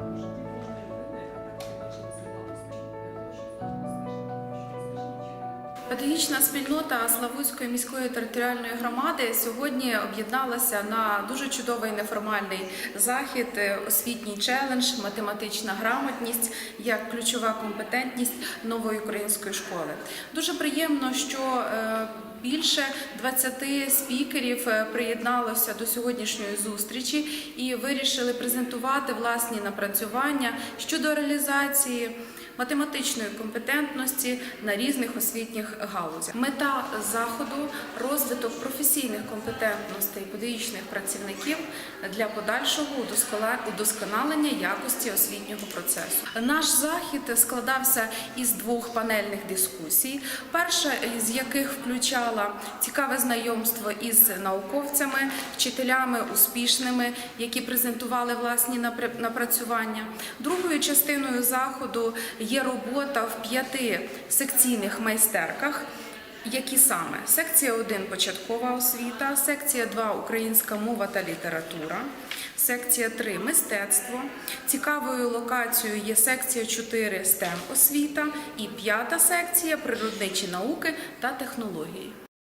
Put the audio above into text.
в житті Педагогічна спільнота Славутської міської територіальної громади сьогодні об'єдналася на дуже чудовий неформальний захід, е, освітній челендж, математична грамотність як ключова компетентність нової української школи. Дуже приємно, що е, Більше 20 спікерів е, приєдналося до сьогоднішньої зустрічі і вирішили презентувати власні напрацювання щодо реалізації математичної компетентності на різних освітніх галузях. Мета заходу розвиток професійних компетентностей педагогічних працівників для подальшого удосконалення якості освітнього процесу. Наш захід складався із двох панельних дискусій. Перша з яких включала цікаве знайомство із науковцями, вчителями успішними, які презентували власні напр- напрацювання. Другою частиною заходу є робота в п'яти секційних майстерках. Які саме секція 1 початкова освіта, секція 2 українська мова та література, секція 3 мистецтво. Цікавою локацією є секція 4 STEM освіта і п'ята секція природничі науки та технології.